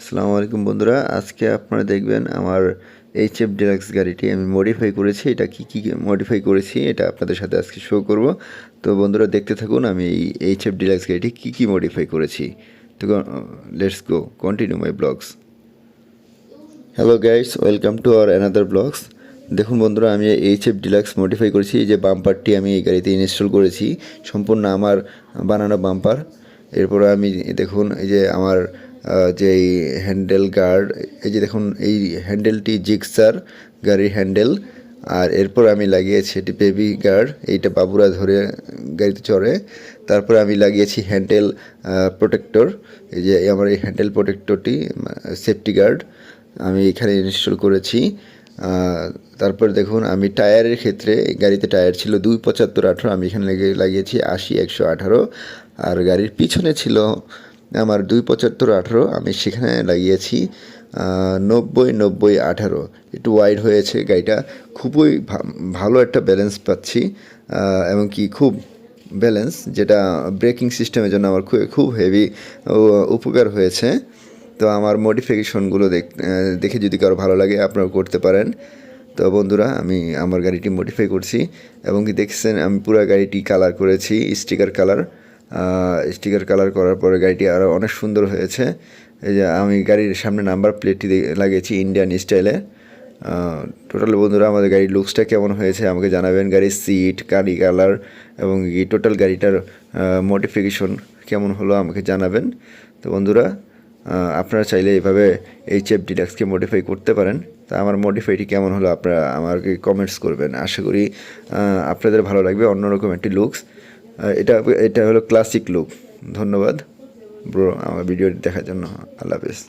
আসসালামু আলাইকুম বন্ধুরা, আজকে আপনারা দেখবেন আমার এইচ এফ ডিলাক্স গাড়িটি আমি মডিফাই করেছি, এটা কি কি মডিফাই করেছি এটা আপনাদের সাথে আজকে শো করব। তো বন্ধুরা দেখতে থাকুন, আমি এই এইচ এফ ডিলাক্স গাড়িটি কী কী মডিফাই করেছি। তো let's go continue my blogs hello guys welcome to our another blogs দেখুন বন্ধুরা, আমি এইচ এফ ডিলাক্স মডিফাই করেছি, এই যে বাম্পারটি আমি এই গাড়িতে ইনস্টল করেছি, সম্পূর্ণ আমার বানানো বাম্পার এরপর আমি দেখুন, এই যে আমার যে হ্যান্ডেল গার্ড, এই যে দেখুন, এই হ্যান্ডেলটি জিক্সার গাড়ির হ্যান্ডেল, আর এরপর আমি লাগিয়েছি এটি বেবি গার্ড, এইটা বাবুরা ধরে গাড়িতে চড়ে। তারপরে আমি লাগিয়েছি হ্যান্ডেল প্রোটেক্টর, এই যে আমার এই হ্যান্ডেল প্রোটেক্টরটি সেফটি গার্ড আমি এখানে ইনস্টল করেছি। তারপর দেখুন, আমি টায়ারের ক্ষেত্রে গাড়িতে টায়ার ছিল দুই পঁচাত্তর আঠারো, আমি এখানে লাগিয়েছি আশি, একশো আঠারো, আর গাড়ির পিছনে ছিল আমার দুই পঁচাত্তর আঠারো, আমি সেখানে লাগিয়েছি নব্বই নব্বই আঠারো। একটু ওয়াইড হয়েছে গাড়িটা। খুবই ভালো একটা ব্যালেন্স পাচ্ছি এবং কি খুব ব্যালেন্স যেটা ব্রেকিং সিস্টেমের জন্য আমার খুব খুব হেভি উপকার হয়েছে। তো আমার মডিফিকেশনগুলো দেখে যদি কারও ভালো লাগে আপনারা করতে পারেন। তো বন্ধুরা, আমি আমার গাড়িটি মডিফাই করছি, এবং কি দেখছেন, আমি পুরো গাড়িটি কালার করেছি স্টিকার কালার স্টিকার কালার করার পরে গাড়িটি আরও অনেক সুন্দর হয়েছে। এই যে আমি গাড়ির সামনে নাম্বার প্লেটটি লাগিয়েছি ইন্ডিয়ান স্টাইলে টোটাল বন্ধুরা, আমাদের গাড়ির লুকসটা কেমন হয়েছে আমাকে জানাবেন। গাড়ির সিট গাড়ি কালার এবং এই টোটাল গাড়িটার মডিফিকেশন কেমন হলো আমাকে জানাবেন। তো বন্ধুরা আপনারা চাইলে এইভাবে এইচ এফ ডিলাক্সকে মডিফাই করতে পারেন। তা আমার মডিফাইটি কেমন হলো আপনারা আমাকে কমেন্টস করবেন। আশা করি আপনাদের ভালো লাগবে অন্যরকম একটি লুকস এটা এটা হলো ক্লাসিক লুক ধন্যবাদ ব্রো আমার ভিডিওটি দেখার জন্য। আল্লাহ হাফেজ।